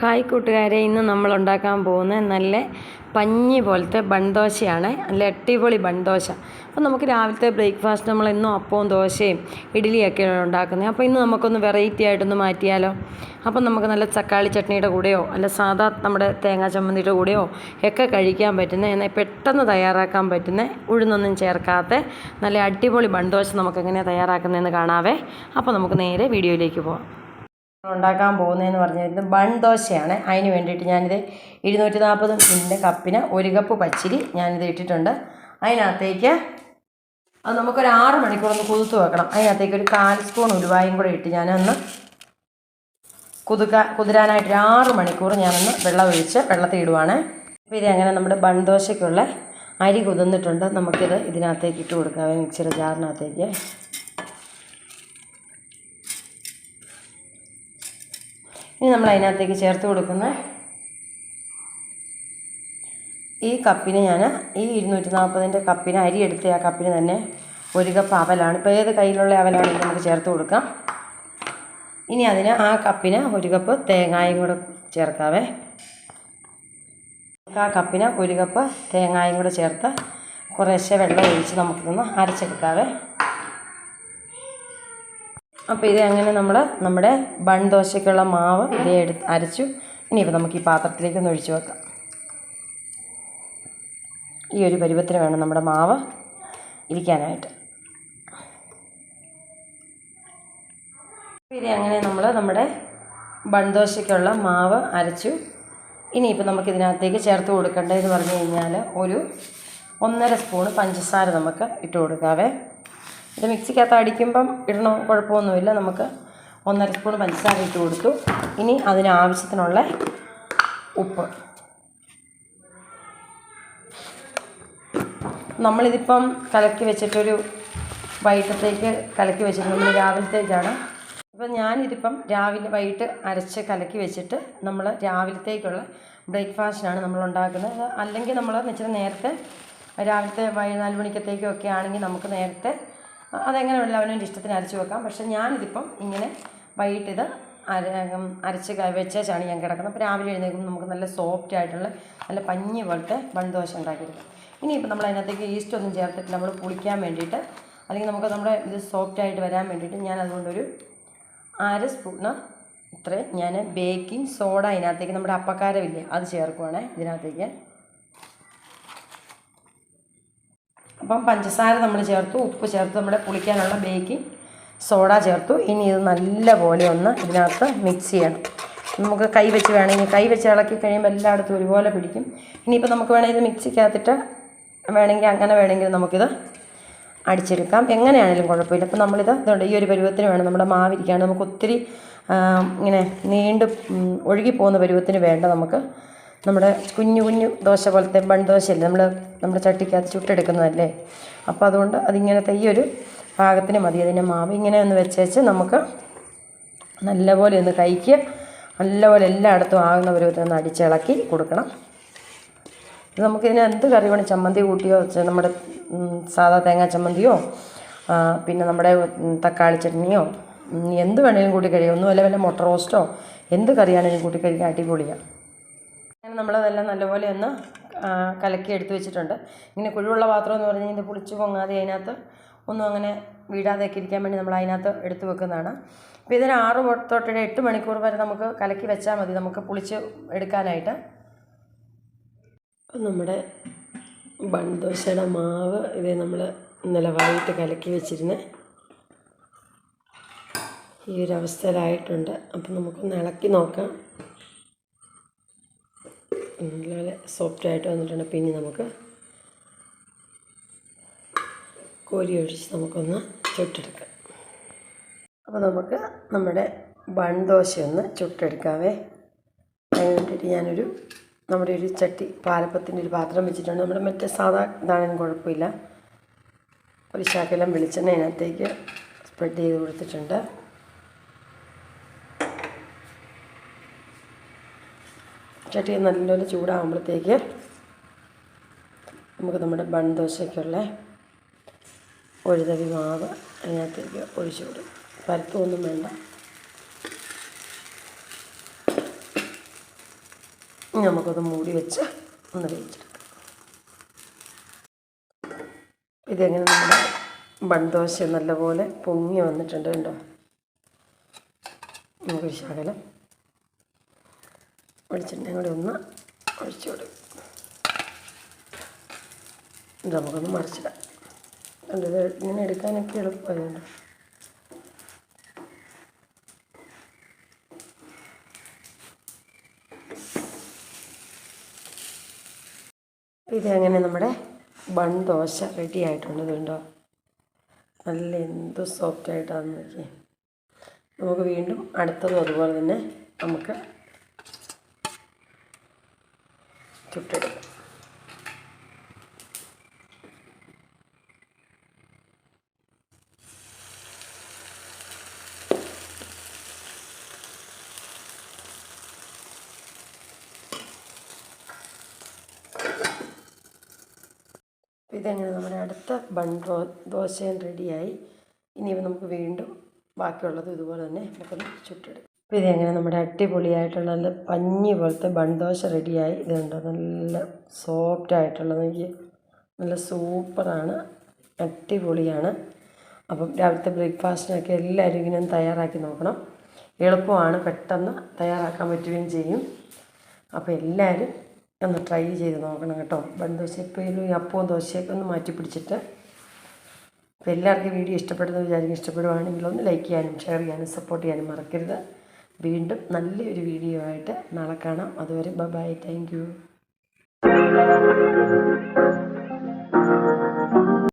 Hi കൂട്ടുകാരെ ഇന്ന് നമ്മൾ ഉണ്ടാക്കാൻ പോകുന്ന നല്ല പഞ്ഞി പോലത്തെ ബൺദോശയാണ്. നല്ല അടിപൊളി ബൺദോശ. അപ്പോൾ നമുക്ക് രാവിലത്തെ ബ്രേക്ക്ഫാസ്റ്റ് നമ്മൾ എന്നും അപ്പവും ദോശയും ഇഡ്ഡലിയൊക്കെയാണ് ഉണ്ടാക്കുന്നത്. അപ്പോൾ ഇന്ന് നമുക്കൊന്ന് വെറൈറ്റി ആയിട്ടൊന്ന് മാറ്റിയാലോ? അപ്പോൾ നമുക്ക് നല്ല തക്കാളി ചട്നിയുടെ കൂടെയോ അല്ല സാധാ നമ്മുടെ തേങ്ങാ ചമ്മന്തിയുടെ കൂടെയോ ഒക്കെ കഴിക്കാൻ പറ്റുന്ന എന്നാൽ പെട്ടെന്ന് തയ്യാറാക്കാൻ പറ്റുന്ന ഉഴുന്നൊന്നും ചേർക്കാത്ത നല്ല അടിപൊളി ബൺദോശ നമുക്ക് എങ്ങനെയാണ് തയ്യാറാക്കുന്നതെന്ന് കാണാവേ. അപ്പോൾ നമുക്ക് നേരെ വീഡിയോയിലേക്ക് പോകാം ഉണ്ടാക്കാൻ പോകുന്നതെന്ന് പറഞ്ഞിരുന്നത് ബൺ ദോശയാണ്. അതിന് വേണ്ടിയിട്ട് ഞാനിത് ഇരുന്നൂറ്റി നാൽപ്പത് മില്ലിന്റെ കപ്പിന് ഒരു കപ്പ് പച്ചരി ഞാനിത് ഇട്ടിട്ടുണ്ട്. അതിനകത്തേക്ക് അത് നമുക്കൊരു ആറ് മണിക്കൂർ ഒന്ന് കുതിർത്ത് വെക്കണം. അതിനകത്തേക്ക് ഒരു കാൽ സ്പൂൺ ഉരുവായും കൂടെ ഇട്ട് ഞാനൊന്ന് കുതുക്കാൻ കുതിരാനായിട്ട് ഒരു ആറ് മണിക്കൂർ ഞാനൊന്ന് വെള്ളം ഒഴിച്ച് വെള്ളത്തിൽ ഇടുവാണ്. അപ്പോൾ ഇത് അങ്ങനെ നമ്മുടെ ബൺ ദോശയ്ക്കുള്ള അരി കുതിർന്നിട്ടുണ്ട്. നമുക്കിത് ഇതിനകത്തേക്ക് ഇട്ട് കൊടുക്കാം. മിക്സിയുടെ ജാറിനകത്തേക്ക്. ഇനി നമ്മൾ അതിനകത്തേക്ക് ചേർത്ത് കൊടുക്കുന്ന ഈ കപ്പിന് ഞാൻ ഈ ഇരുന്നൂറ്റി നാൽപ്പതിന്റെ കപ്പിന് അരി എടുത്ത് ആ കപ്പിന് തന്നെ ഒരു കപ്പ് അവലാണ്. ഇപ്പോൾ ഏത് കയ്യിലുള്ള അവലാണെങ്കിലും നമുക്ക് ചേർത്ത് കൊടുക്കാം. ഇനി അതിന് ആ കപ്പിന് ഒരു കപ്പ് തേങ്ങായും കൂടെ ചേർക്കാവേ. ആ കപ്പിന് ഒരു കപ്പ് തേങ്ങായും കൂടെ ചേർത്ത് കുറേശ്ശെ വെള്ളം ഒഴിച്ച് നമുക്കിതൊന്ന് അരച്ചെടുക്കാവേ. അപ്പോൾ ഇത് അങ്ങനെ നമ്മൾ നമ്മുടെ ബൺ ദോശയ്ക്കുള്ള മാവ് ഇതേ എടുത്ത് അരച്ചു. ഇനിയിപ്പോൾ നമുക്ക് ഈ പാത്രത്തിലേക്ക് ഒന്ന് ഒഴിച്ചു വെക്കാം. ഈ ഒരു പരുവത്തിന് വേണം നമ്മുടെ മാവ് ഇരിക്കാനായിട്ട്. ഇത് അങ്ങനെ നമ്മൾ നമ്മുടെ ബൺ ദോശയ്ക്കുള്ള മാവ് അരച്ചു. ഇനിയിപ്പോൾ നമുക്ക് ഇതിനകത്തേക്ക് ചേർത്ത് കൊടുക്കേണ്ടതെന്ന് പറഞ്ഞു കഴിഞ്ഞാൽ ഒരു ഒന്നര സ്പൂണ് പഞ്ചസാര നമുക്ക് ഇട്ട് കൊടുക്കാവേ. ഇത് മിക്സിക്കകത്ത് അടിക്കുമ്പം ഇടണോ? കുഴപ്പമൊന്നുമില്ല. നമുക്ക് ഒന്നര സ്പൂൺ പഞ്ചസാര ഇട്ട് കൊടുത്തു. ഇനി അതിനാവശ്യത്തിനുള്ള ഉപ്പ്. നമ്മളിതിപ്പം കലക്കി വെച്ചിട്ടൊരു വൈകിട്ടത്തേക്ക് കലക്കി വെച്ചിട്ട് നമ്മൾ രാവിലത്തേക്കാണ്. അപ്പം ഞാനിതിപ്പം രാവിലെ വൈകിട്ട് അരച്ച് കലക്കി വെച്ചിട്ട് നമ്മൾ രാവിലത്തേക്കുള്ള ബ്രേക്ക്ഫാസ്റ്റിനാണ് നമ്മൾ ഉണ്ടാക്കുന്നത് അല്ലെങ്കിൽ നമ്മൾ വെച്ചാൽ നേരത്തെ രാവിലത്തെ നാല് മണിക്കത്തേക്കും ഒക്കെ ആണെങ്കിൽ നമുക്ക് നേരത്തെ അതെങ്ങനെ വേണമെങ്കിലും അവനവന്റെ ഇഷ്ടത്തിന് അരച്ച് വെക്കാം. പക്ഷെ ഞാനിതിപ്പം ഇങ്ങനെ വൈകിട്ട് ഇത് അര അരച്ച് വെച്ചേച്ചാണ് ഞാൻ കിടക്കുന്നത്. അപ്പോൾ രാവിലെ എഴുന്നേൽക്കുമ്പോൾ നമുക്ക് നല്ല സോഫ്റ്റ് ആയിട്ടുള്ള നല്ല പഞ്ഞി പോലത്തെ ബൺദോശ ഉണ്ടാക്കിയെടുക്കാം. ഇനിയിപ്പോൾ നമ്മൾ അതിനകത്തേക്ക് ഈസ്റ്റ് ഒന്നും ചേർത്തിട്ട് നമ്മൾ പുളിക്കാൻ വേണ്ടിയിട്ട് അല്ലെങ്കിൽ നമുക്ക് നമ്മുടെ ഇത് സോഫ്റ്റ് ആയിട്ട് വരാൻ വേണ്ടിയിട്ട് ഞാൻ അതുകൊണ്ടൊരു അര സ്പൂണ് ഇത്രയും ഞാൻ ബേക്കിംഗ് സോഡ അതിനകത്തേക്ക് നമ്മുടെ അപ്പക്കാരമില്ലേ അത് ചേർക്കുവാണേ ഇതിനകത്തേക്ക്. അപ്പം പഞ്ചസാര നമ്മൾ ചേർത്തു ഉപ്പ് ചേർത്ത് നമ്മുടെ പുളിക്കാനുള്ള ബേക്കിംഗ് സോഡ ചേർത്തു. ഇനി ഇത് നല്ലപോലെ ഒന്ന് ഇതിനകത്ത് മിക്സ് ചെയ്യണം. നമുക്ക് കൈ വെച്ച് വേണമെങ്കിൽ കൈ വെച്ച് ഇളക്കി കഴിയുമ്പോൾ എല്ലായിടത്തും ഒരുപോലെ പിടിക്കും. ഇനിയിപ്പോൾ നമുക്ക് വേണമെങ്കിൽ ഇത് മിക്സിക്കകത്തിട്ട് വേണമെങ്കിൽ അങ്ങനെ വേണമെങ്കിൽ നമുക്കിത് അടിച്ചെടുക്കാം. എങ്ങനെയാണെങ്കിലും കുഴപ്പമില്ല. അപ്പോൾ നമ്മളിത് ഇതുണ്ട് ഈ ഒരു പരുവത്തിന് വേണം. നമ്മുടെ മാവിരിക്കാണ്. നമുക്ക് ഒത്തിരി ഇങ്ങനെ നീണ്ട് ഒഴുകിപ്പോകുന്ന പരുവത്തിന് വേണ്ട നമുക്ക് നമ്മുടെ കുഞ്ഞു കുഞ്ഞു ദോശ പോലത്തെ ബൺ ദോശയല്ലേ നമ്മൾ നമ്മുടെ ചട്ടിക്കകത്ത് ചുട്ടെടുക്കുന്നതല്ലേ? അപ്പോൾ അതുകൊണ്ട് അതിങ്ങനത്തെ ഈ ഒരു പാകത്തിന് മതി. അതിന്റെ മാവ് ഇങ്ങനെ ഒന്ന് വെച്ചേച്ച് നമുക്ക് നല്ലപോലെ ഒന്ന് കൈക്ക് നല്ലപോലെ എല്ലായിടത്തും ആകുന്ന പരുവത്തിൽ ഒന്ന് അടിച്ചിളക്കി കൊടുക്കണം. നമുക്കിതിന് എന്ത് കറി വേണം? ചമ്മന്തി കൂട്ടിയോ നമ്മുടെ സാധാ തേങ്ങാ ചമ്മന്തിയോ പിന്നെ നമ്മുടെ തക്കാളി ചട്നിയോ എന്ത് വേണമെങ്കിലും കൂട്ടി കഴിയും ഒന്നുമല്ല വല്ല മുട്ട റോസ്റ്റോ എന്ത് കറിയാണെങ്കിലും കൂട്ടി കഴിക്കാൻ അടിപൊളിയാണ് നമ്മളതെല്ലാം നല്ലപോലെ ഒന്ന് കലക്കി എടുത്ത് വെച്ചിട്ടുണ്ട്. ഇങ്ങനെ കുഴിവുള്ള പാത്രം എന്ന് പറഞ്ഞാൽ ഇത് പുളിച്ച് പൊങ്ങാതെ അതിനകത്ത് ഒന്നും അങ്ങനെ വീഴാതെയൊക്കെ ഇരിക്കാൻ വേണ്ടി നമ്മൾ അതിനകത്ത് എടുത്ത് വെക്കുന്നതാണ്. അപ്പോൾ ഇതിന് ആറ് തൊട്ടിട്ട് എട്ട് മണിക്കൂർ വരെ നമുക്ക് കലക്കി വെച്ചാൽ മതി. നമുക്ക് പുളിച്ച് എടുക്കാനായിട്ട്. നമ്മുടെ ബൺദോശയുടെ മാവ് ഇത് നമ്മൾ ഇന്നലെ വൈകിട്ട് കലക്കി വെച്ചിരുന്ന. ഈ ഒരു അവസ്ഥയിലായിട്ടുണ്ട്. അപ്പം നമുക്കൊന്ന് ഇളക്കി നോക്കാം. നല്ലപോലെ സോഫ്റ്റായിട്ട് വന്നിട്ടുണ്ട്. പിന്നെ നമുക്ക് കോരി ഒഴിച്ച് നമുക്കൊന്ന് ചുട്ടെടുക്കാം. അപ്പോൾ നമുക്ക് നമ്മുടെ ബൺ ഒന്ന് ചുട്ടെടുക്കാവേ. അതിന് വേണ്ടിയിട്ട് ഞാനൊരു നമ്മുടെ ഒരു ചട്ടി പാലപ്പത്തിന്റെ ഒരു പാത്രം വെച്ചിട്ടുണ്ട്. നമ്മുടെ മറ്റേ സാധാ ഇതാണെങ്കിലും കുഴപ്പമില്ല. ഒരു ശാഖയെല്ലാം വെളിച്ചെണ്ണ അതിനകത്തേക്ക് സ്പ്രെഡ് ചെയ്ത് കൊടുത്തിട്ടുണ്ട്. ചട്ടി നല്ലപോലെ ചൂടാകുമ്പോഴത്തേക്ക് നമുക്ക് നമ്മുടെ ബൺ ദോശയ്ക്കുള്ള ഒഴുതവി മാവ് അതിനകത്തേക്ക് ഒഴിച്ചു കൊടുക്കും. പരത്തൊന്നും വേണ്ട. നമുക്കത് മൂടി വെച്ച് ഒന്ന് വേവിച്ചെടുക്കാം. ഇതെങ്ങനെ നമ്മുടെ ബൺദോശ നല്ലപോലെ പൊങ്ങി വന്നിട്ടുണ്ട് കേട്ടോ നമുക്കൊരു ശകലം വെളിച്ചെണ്ണയും കൂടി ഒന്ന് ഒഴിച്ചു കൊടുക്കും ഇത് നമുക്കൊന്ന് മറിച്ചിടാം. കണ്ടത് ഇങ്ങനെ എടുക്കാനൊക്കെ എളുപ്പമായതുകൊണ്ട്. ഇത് അങ്ങനെ നമ്മുടെ ബൺ ദോശ റെഡി ആയിട്ടുണ്ട് ഇതുണ്ടോ? നല്ല എന്ത് സോഫ്റ്റ് ആയിട്ടാണെന്ന് നോക്കി നമുക്ക് വീണ്ടും അടുത്തതും അതുപോലെ തന്നെ നമുക്ക് ചുട്ടെടുക്കാം ഇതങ്ങനെ നമ്മുടെ അടുത്ത ബൺ ദോശയും റെഡിയായി. ഇനി നമുക്ക് വീണ്ടും ബാക്കിയുള്ളത് ഇതുപോലെ തന്നെ നമുക്കൊന്ന് ചുട്ടെടുക്കാം അപ്പോൾ ഇതെങ്ങനെ നമ്മുടെ അടിപൊളിയായിട്ടുള്ള നല്ല പഞ്ഞി പോലത്തെ ബൺദോശ റെഡിയായി. ഇതുണ്ട് നല്ല സോഫ്റ്റ് ആയിട്ടുള്ളത്. എനിക്ക് നല്ല സൂപ്പറാണ്. അടിപൊളിയാണ്. അപ്പം രാവിലത്തെ ബ്രേക്ക്ഫാസ്റ്റിനൊക്കെ എല്ലാവരും ഇങ്ങനെ തയ്യാറാക്കി നോക്കണം. എളുപ്പമാണ്. പെട്ടെന്ന് തയ്യാറാക്കാൻ പറ്റുകയും ചെയ്യും. അപ്പോൾ എല്ലാവരും ഒന്ന് ട്രൈ ചെയ്ത് നോക്കണം കേട്ടോ. ബൺദോശ എപ്പോഴും ഈ അപ്പവും ദോശയൊക്കെ ഒന്ന് മാറ്റി പിടിച്ചിട്ട്. അപ്പോൾ എല്ലാവർക്കും വീഡിയോ ഇഷ്ടപ്പെടുന്ന വിചാരിക്കും. ഇഷ്ടപ്പെടുവാണെങ്കിൽ ഒന്ന് ലൈക്ക് ചെയ്യാനും ഷെയർ ചെയ്യാനും സപ്പോർട്ട് ചെയ്യാനും മറക്കരുത്. വീണ്ടും നല്ലൊരു വീഡിയോ ആയിട്ട് നാളെ കാണാം. അതുവരെ ബൈ താങ്ക് യു